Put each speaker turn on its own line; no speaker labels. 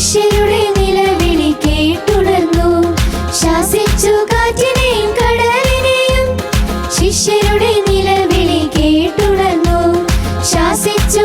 മനുഷ്യരുടെ നിലവിളി കേട്ടുണർന്നു. ശാസിച്ചു കാറ്റിനെയും കടലിനെയും ശിഷ്യരുടെ നിലവിളി കേട്ടുണർന്നു. ശാസിച്ചു